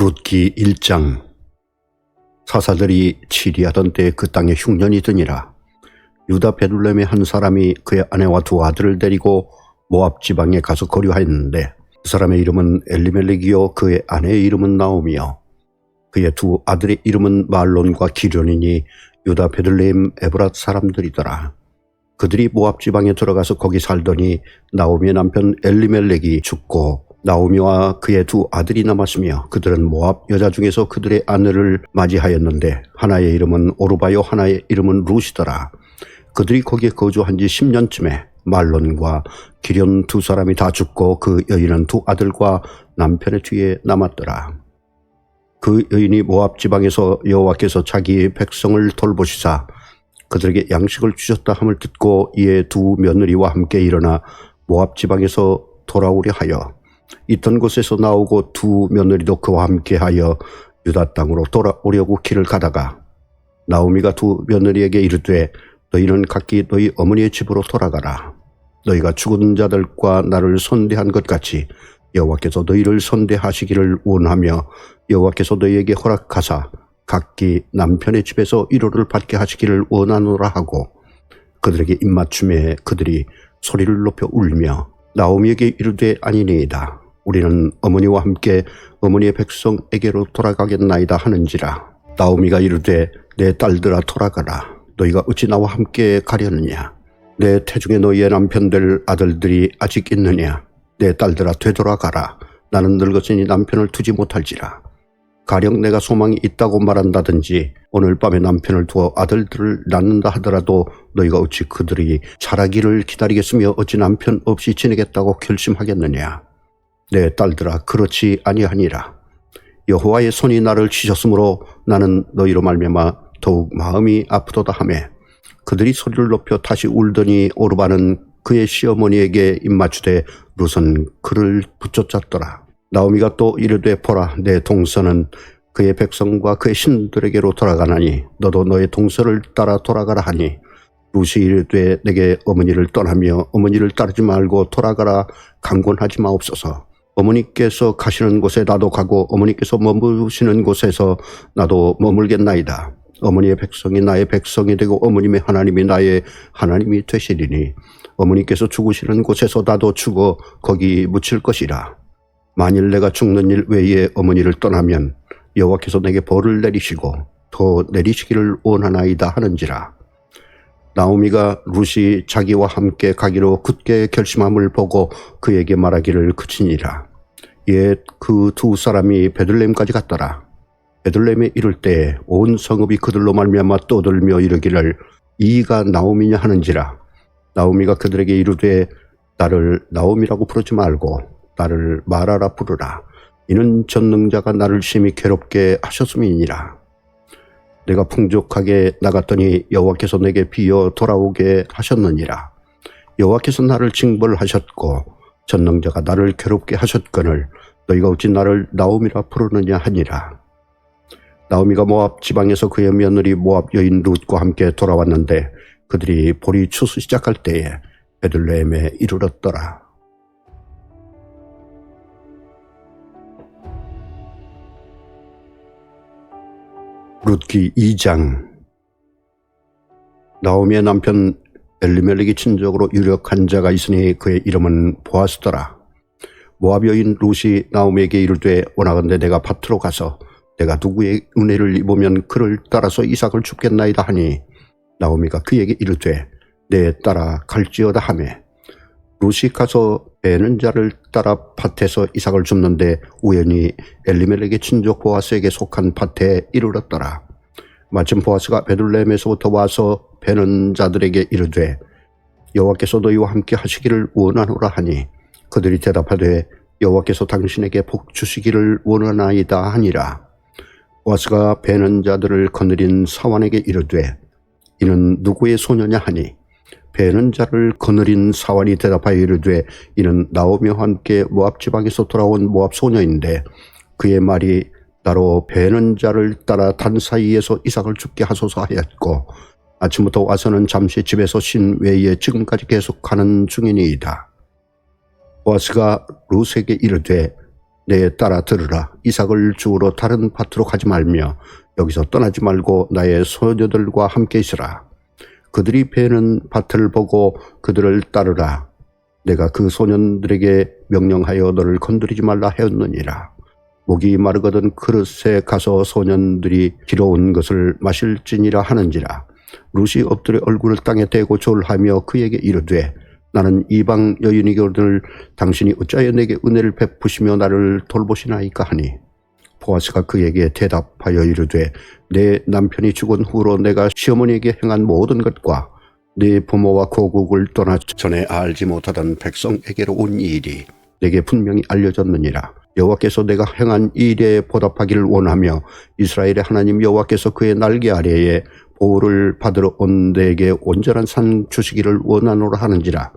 룻기 1장. 사사들이 치리하던 때 그 땅에 흉년이 드니라. 유다 베들렘의 한 사람이 그의 아내와 두 아들을 데리고 모압 지방에 가서 거류하였는데 그 사람의 이름은 엘리멜렉이요 그의 아내의 이름은 나오미요. 그의 두 아들의 이름은 말론과 기련이니 유다 베들레헴 에브랏 사람들이더라. 그들이 모압 지방에 들어가서 거기 살더니 나오미의 남편 엘리멜렉이 죽고 나오미와 그의 두 아들이 남았으며 그들은 모압 여자 중에서 그들의 아내를 맞이하였는데 하나의 이름은 오르바요 하나의 이름은 루시더라. 그들이 거기에 거주한 지 10년쯤에 말론과 기련 두 사람이 다 죽고 그 여인은 두 아들과 남편의 뒤에 남았더라. 그 여인이 모압 지방에서 여호와께서 자기 백성을 돌보시사 그들에게 양식을 주셨다 함을 듣고 이에 두 며느리와 함께 일어나 모압 지방에서 돌아오려 하여 있던 곳에서 나오고 두 며느리도 그와 함께하여 유다 땅으로 돌아오려고 길을 가다가 나오미가 두 며느리에게 이르되 너희는 각기 너희 어머니의 집으로 돌아가라. 너희가 죽은 자들과 나를 선대한 것 같이 여호와께서 너희를 선대하시기를 원하며 여호와께서 너희에게 허락하사 각기 남편의 집에서 위로를 받게 하시기를 원하노라 하고 그들에게 입맞춤에 그들이 소리를 높여 울며 나오미에게 이르되 아니니이다. 우리는 어머니와 함께 어머니의 백성에게로 돌아가겠나이다 하는지라. 나오미가 이르되 내 딸들아 돌아가라. 너희가 어찌 나와 함께 가려느냐. 내 태중에 너희의 남편들 아들들이 아직 있느냐. 내 딸들아 되돌아가라. 나는 늙었으니 남편을 두지 못할지라. 가령 내가 소망이 있다고 말한다든지 오늘 밤에 남편을 두어 아들들을 낳는다 하더라도 너희가 어찌 그들이 자라기를 기다리겠으며 어찌 남편 없이 지내겠다고 결심하겠느냐. 내 딸들아 그렇지 아니하니라. 여호와의 손이 나를 치셨으므로 나는 너희로 말미암아 더욱 마음이 아프도다 하매 그들이 소리를 높여 다시 울더니 오르바는 그의 시어머니에게 입맞추되 룻은 그를 붙잡았더라. 나오미가 또 이르되 보라 내 동서는 그의 백성과 그의 신들에게로 돌아가나니 너도 너의 동서를 따라 돌아가라 하니 룻이 이르되 내게 어머니를 떠나며 어머니를 따르지 말고 돌아가라 강권하지 마옵소서. 어머니께서 가시는 곳에 나도 가고 어머니께서 머무시는 곳에서 나도 머물겠나이다. 어머니의 백성이 나의 백성이 되고 어머님의 하나님이 나의 하나님이 되시리니 어머니께서 죽으시는 곳에서 나도 죽어 거기 묻힐 것이라 만일 내가 죽는 일 외에 어머니를 떠나면 여호와께서 내게 벌을 내리시고 더 내리시기를 원하나이다 하는지라. 나오미가 룻이 자기와 함께 가기로 굳게 결심함을 보고 그에게 말하기를 그치니라. 이에 그두 사람이 베들레헴까지 갔더라. 베들레헴에 이를 때 온 성읍이 그들로 말미암아 떠들며 이르기를 이가 나오미냐 하는지라. 나오미가 그들에게 이르되 나를 나오미라고 부르지 말고 나를 말하라 부르라. 이는 전능자가 나를 심히 괴롭게 하셨음이니라. 내가 풍족하게 나갔더니 여호와께서 내게 비어 돌아오게 하셨느니라. 여호와께서 나를 징벌하셨고 전능자가 나를 괴롭게 하셨거늘 너희가 어찌 나를 나옴이라 부르느냐 하니라. 나오미가 모압 지방에서 그의 며느리 모압 여인 룻과 함께 돌아왔는데 그들이 볼이 추수 시작할 때에 베들레헴에 이르렀더라. 룻기 2장 나오미의 남편 엘리멜렉이 친족으로 유력한 자가 있으니 그의 이름은 보아스더라. 모압 여인 룻이 나오미에게 이르되 원하건대 내가 밭으로 가서 내가 누구의 은혜를 입으면 그를 따라서 이삭을 줍겠나이다 하니 나오미가 그에게 이르되 내 따라 갈지어다 하매 룻이 가서 베는 자를 따라 밭에서 이삭을 줍는데 우연히 엘리멜렉의 친족 보아스에게 속한 밭에 이르렀더라. 마침 보아스가 베들레헴에서부터 와서 베는 자들에게 이르되 여호와께서 너희와 함께 하시기를 원하노라 하니 그들이 대답하되 여호와께서 당신에게 복 주시기를 원하나이다 하니라. 보아스가 베는 자들을 거느린 사환에게 이르되 이는 누구의 소녀냐 하니 베는 자를 거느린 사환이 대답하여 이르되 이는 나오미와 함께 모압 지방에서 돌아온 모압 소녀인데 그의 말이 나로 베는 자를 따라 단 사이에서 이삭을 죽게 하소서 하였고 아침부터 와서는 잠시 집에서 신 외에 지금까지 계속하는 중이니이다. 보아스가 루스에게 이르되 내 따라 들으라 이삭을 주우러 다른 밭으로 가지 말며 여기서 떠나지 말고 나의 소녀들과 함께 있으라 그들이 베는 밭을 보고 그들을 따르라. 내가 그 소년들에게 명령하여 너를 건드리지 말라 하였느니라. 목이 마르거든 그릇에 가서 소년들이 길어온 것을 마실지니라 하는지라. 루시 엎드려 얼굴을 땅에 대고 졸하며 그에게 이르되 나는 이방 여인이거늘 당신이 어찌하여 내게 은혜를 베푸시며 나를 돌보시나이까 하니 보아스가 그에게 대답하여 이르되 내 남편이 죽은 후로 내가 시어머니에게 행한 모든 것과 네 부모와 고국을 떠나 전에 알지 못하던 백성에게로 온 일이 내게 분명히 알려졌느니라. 여호와께서 내가 행한 일에 보답하기를 원하며 이스라엘의 하나님 여호와께서 그의 날개 아래에 보호를 받으러 온 내게 온전한 산 주시기를 원하노라 하는지라.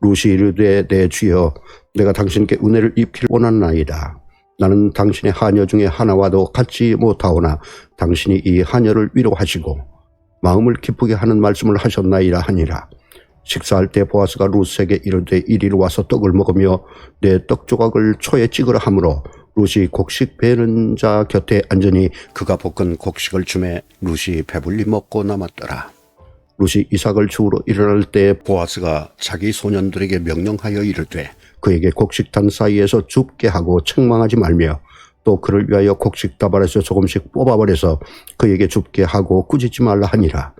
루시 이르되 내 주여 내가 당신께 은혜를 입기를 원하나이다 나는 당신의 하녀 중에 하나와도 같지 못하오나 당신이 이 하녀를 위로하시고 마음을 기쁘게 하는 말씀을 하셨나이다 하니라 식사할 때 보아스가 루스에게 이르되 이리로 와서 떡을 먹으며 내 떡 조각을 초에 찍으라 하므로 루시 곡식 베는 자 곁에 앉으니 그가 볶은 곡식을 주매 루시 배불리 먹고 남았더라. 루시 이삭을 주우러 일어날 때 보아스가 자기 소년들에게 명령하여 이르되 그에게 곡식단 사이에서 줍게 하고 책망하지 말며 또 그를 위하여 곡식 다발에서 조금씩 뽑아버려서 그에게 줍게 하고 꾸짖지 말라 하니라.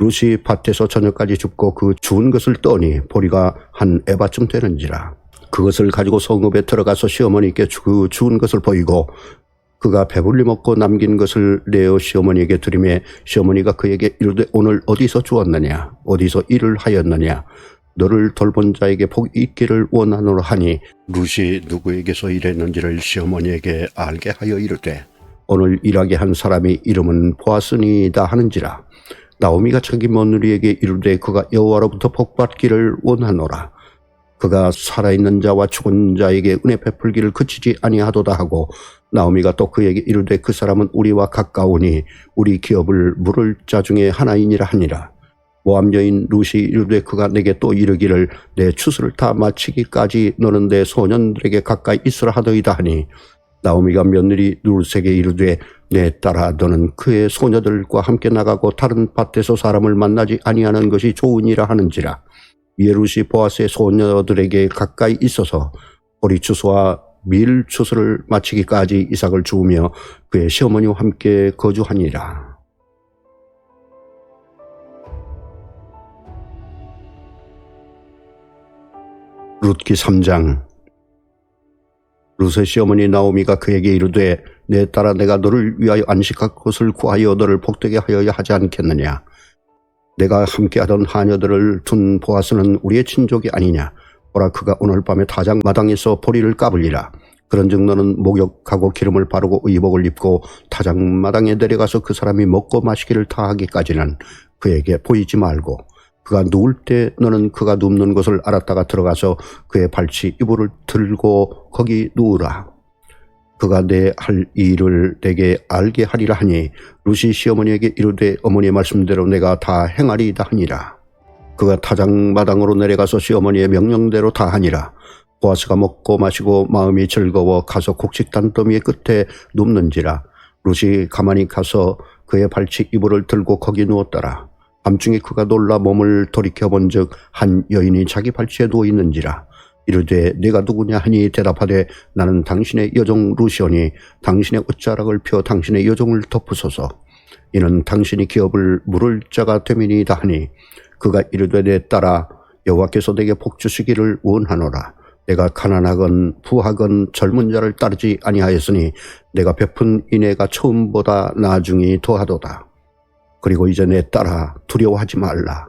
루시 밭에서 저녁까지 줍고 그 주운 것을 떠니 보리가 한 에바쯤 되는지라. 그것을 가지고 성읍에 들어가서 시어머니께 그 주운 것을 보이고 그가 배불리 먹고 남긴 것을 내어 시어머니에게 드리매 시어머니가 그에게 이르되 오늘 어디서 주었느냐 어디서 일을 하였느냐 너를 돌본 자에게 복이 있기를 원하노라 하니 루시 누구에게서 일했는지를 시어머니에게 알게 하여 이르되 오늘 일하게 한 사람이 이름은 보아스니이다 하는지라. 나오미가 자기 며느리에게 이르되 그가 여호와로부터 복받기를 원하노라. 그가 살아있는 자와 죽은 자에게 은혜 베풀기를 그치지 아니하도다 하고 나오미가 또 그에게 이르되 그 사람은 우리와 가까우니 우리 기업을 물을 자 중에 하나이니라 하니라 모함 여인 루시 그가 내게 또 이르기를 내 추수를 다 마치기까지 너는 내 소년들에게 가까이 있으라 하더이다 하니 나오미가 며느리 루스에게 이르되 내 딸아 너는 그의 소녀들과 함께 나가고 다른 밭에서 사람을 만나지 아니하는 것이 좋으니라 하는지라 예루시 보아스의 소녀들에게 가까이 있어서 보리 추수와 밀 추수를 마치기까지 이삭을 주우며 그의 시어머니와 함께 거주하니라. 룻기 3장. 룻의 시어머니 나오미가 그에게 이르되 내 딸아 내가 너를 위하여 안식할 것을 구하여 너를 복되게 하여야 하지 않겠느냐? 내가 함께하던 하녀들을 둔 보아스는 우리의 친족이 아니냐? 보라 그가 오늘 밤에 타작 마당에서 보리를 까불리라. 그런즉 너는 목욕하고 기름을 바르고 의복을 입고 타작 마당에 내려가서 그 사람이 먹고 마시기를 다하기까지는 그에게 보이지 말고 그가 누울 때 너는 그가 눕는 것을 알았다가 들어가서 그의 발치 이불을 들고 거기 누우라. 그가 내 할 일을 내게 알게 하리라 하니 루시 시어머니에게 이르되 어머니의 말씀대로 내가 다 행하리이다 하니라. 그가 타작마당으로 내려가서 시어머니의 명령대로 다 하니라. 보아스가 먹고 마시고 마음이 즐거워 가서 곡식 단더미의 끝에 눕는지라. 루시 가만히 가서 그의 발치 이불을 들고 거기 누웠더라. 밤중에 그가 놀라 몸을 돌이켜본즉 한 여인이 자기 발치에 누워 있는지라. 이르되 내가 누구냐 하니 대답하되 나는 당신의 여종 루시오니 당신의 옷자락을 펴 당신의 여종을 덮으소서. 이는 당신이 기업을 물을 자가 되민이다 하니 그가 이르되 내 딸아 여호와께서 내게 복 주시기를 원하노라. 내가 가난하건 부하건 젊은 자를 따르지 아니하였으니 내가 베푼 인애가 처음보다 나중이 더하도다 그리고 이제 내 딸아 두려워하지 말라.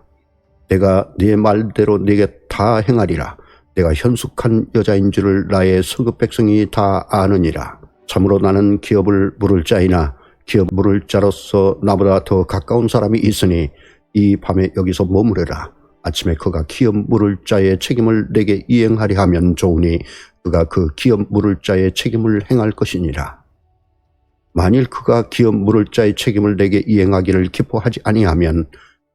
내가 네 말대로 네게 다 행하리라. 내가 현숙한 여자인 줄을 나의 성급 백성이 다 아느니라. 참으로 나는 기업을 물을 자이나 기업 물을 자로서 나보다 더 가까운 사람이 있으니 이 밤에 여기서 머무르라. 아침에 그가 기업 물을 자의 책임을 내게 이행하리 하면 좋으니 그가 그 기업 물을 자의 책임을 행할 것이니라. 만일 그가 기업 물을 자의 책임을 내게 이행하기를 기뻐하지 아니하면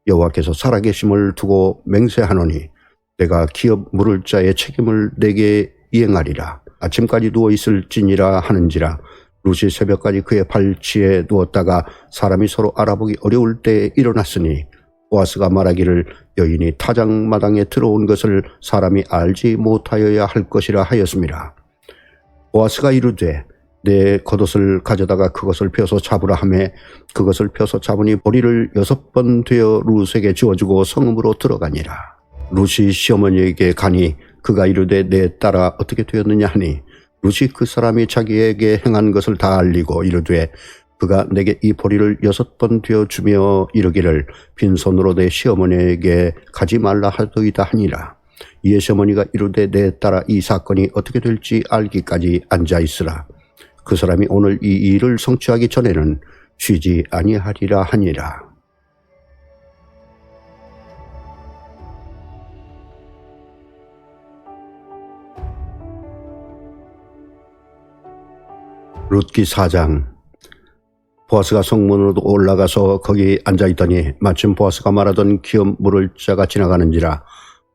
여호와께서 살아계심을 두고 맹세하노니 내가 기업 물을 자의 책임을 내게 이행하리라. 아침까지 누워 있을지니라 하는지라 룻이 새벽까지 그의 발치에 누웠다가 사람이 서로 알아보기 어려울 때에 일어났으니 보아스가 말하기를 여인이 타작마당에 들어온 것을 사람이 알지 못하여야 할 것이라 하였습니다. 보아스가 이르되 내 겉옷을 가져다가 그것을 펴서 잡으라 하매 그것을 펴서 잡으니 보리를 여섯 번 되어 룻에게 주어주고 성읍으로 들어가니라. 룻이 시어머니에게 가니 그가 이르되 내 딸아 어떻게 되었느냐 하니 룻이 그 사람이 자기에게 행한 것을 다 알리고 이르되 그가 내게 이 보리를 여섯 번 되어 주며 이르기를 빈손으로 내 시어머니에게 가지 말라 하더이다 하니라. 이에 시어머니가 이르되 내 딸아 이 사건이 어떻게 될지 알기까지 앉아 있으라. 그 사람이 오늘 이 일을 성취하기 전에는 쉬지 아니하리라 하니라. 룻기 4장 보아스가 성문으로 올라가서 거기 앉아있더니 마침 보아스가 말하던 기업 물을 자가 지나가는지라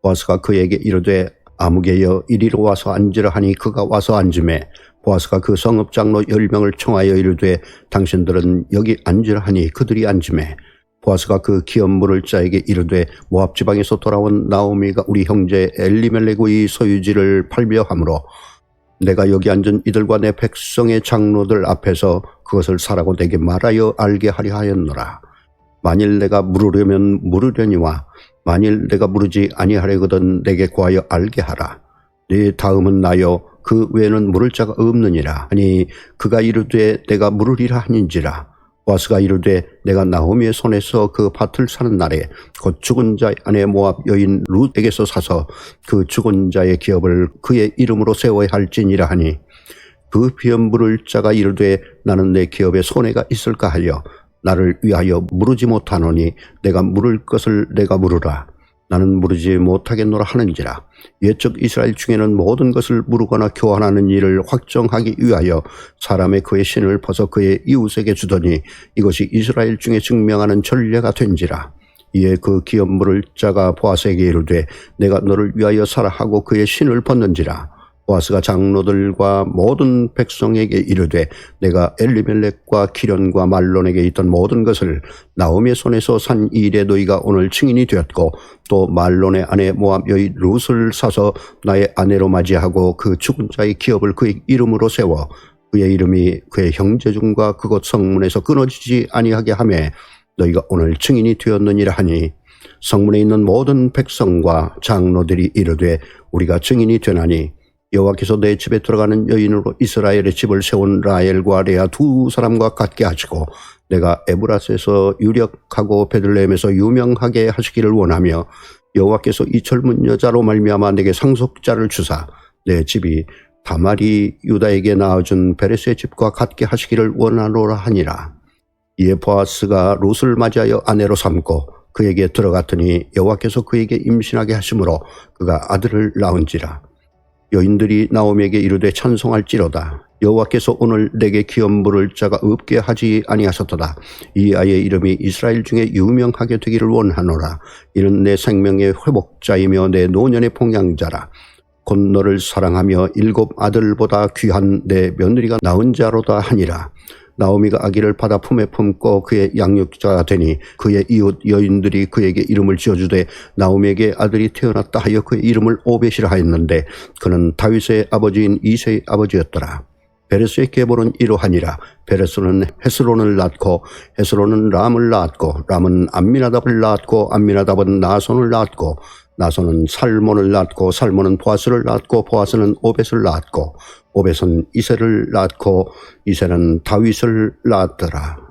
보아스가 그에게 이르되 아무개여 이리로 와서 앉으라 하니 그가 와서 앉음에 보아스가 그 성읍 장로 열 명을 청하여 이르되 당신들은 여기 앉으라 하니 그들이 앉음에 보아스가 그 기업 물을 자에게 이르되 모압 지방에서 돌아온 나오미가 우리 형제 엘리멜레고의 소유지를 팔벼함으로 내가 여기 앉은 이들과 내 백성의 장로들 앞에서 그것을 사라고 내게 말하여 알게 하려 하였노라. 만일 내가 물으려면 물으려니와 만일 내가 물으지 아니하려거든 내게 구하여 알게 하라. 네 다음은 나여 그 외에는 물을 자가 없느니라. 아니 그가 이르되 내가 물으리라 하는지라. 보아스가 이르되 내가 나오미의 손에서 그 밭을 사는 날에 곧 죽은 자의 아내 모압 여인 룻에게서 사서 그 죽은 자의 기업을 그의 이름으로 세워야 할지니라 하니 그 비염 물을 자가 이르되 나는 내 기업에 손해가 있을까 하여 나를 위하여 물으지 못하노니 내가 물을 것을 내가 물으라 나는 물으지 못하겠노라 하는지라 옛적 이스라엘 중에는 모든 것을 물으거나 교환하는 일을 확정하기 위하여 사람의 그의 신을 벗어 그의 이웃에게 주더니 이것이 이스라엘 중에 증명하는 전례가 된지라. 이에 그 기업 물을 자가 보아스에게 이르되 내가 너를 위하여 살아 하고 그의 신을 벗는지라 보아스가 장로들과 모든 백성에게 이르되 내가 엘리멜렉과 기련과 말론에게 있던 모든 것을 나오미의 손에서 산 일에 너희가 오늘 증인이 되었고 또 말론의 아내 모압 여인 룻을 사서 나의 아내로 맞이하고 그 죽은 자의 기업을 그의 이름으로 세워 그의 이름이 그의 형제 중과 그곳 성문에서 끊어지지 아니하게 하매 너희가 오늘 증인이 되었느니라 하니 성문에 있는 모든 백성과 장로들이 이르되 우리가 증인이 되나니 여호와께서 내 집에 들어가는 여인으로 이스라엘의 집을 세운 라엘과 레아 두 사람과 같게 하시고 내가 에브라스에서 유력하고 베들레헴에서 유명하게 하시기를 원하며 여호와께서 이 젊은 여자로 말미암아 내게 상속자를 주사 내 집이 다말이 유다에게 낳아준 베레스의 집과 같게 하시기를 원하노라 하니라. 이에 보아스가 롯을 맞이하여 아내로 삼고 그에게 들어갔더니 여호와께서 그에게 임신하게 하심으로 그가 아들을 낳은지라. 여인들이 나오미에게 이르되 찬송할지로다. 여호와께서 오늘 내게 기업 물을 자가 없게 하지 아니하셨도다. 이 아이의 이름이 이스라엘 중에 유명하게 되기를 원하노라. 이는 내 생명의 회복자이며 내 노년의 봉양자라. 곧 너를 사랑하며 일곱 아들보다 귀한 내 며느리가 낳은 자로다 하니라. 나오미가 아기를 받아 품에 품고 그의 양육자가 되니 그의 이웃 여인들이 그에게 이름을 지어주되 나오미에게 아들이 태어났다 하여 그의 이름을 오벳이라 하였는데 그는 다윗의 아버지인 이세의 아버지였더라. 베레스의 계보는 이러하니라. 베레스는 헤스론을 낳고 헤스론은 람을 낳았고 람은 암미나답을 낳았고 암미나답은 나손을 낳았고 나손은 살몬을 낳고 살몬은 보아스를 낳고 보아스는 오벳을 낳았고 오벳은 이세를 낳고 이세는 다윗을 낳았더라.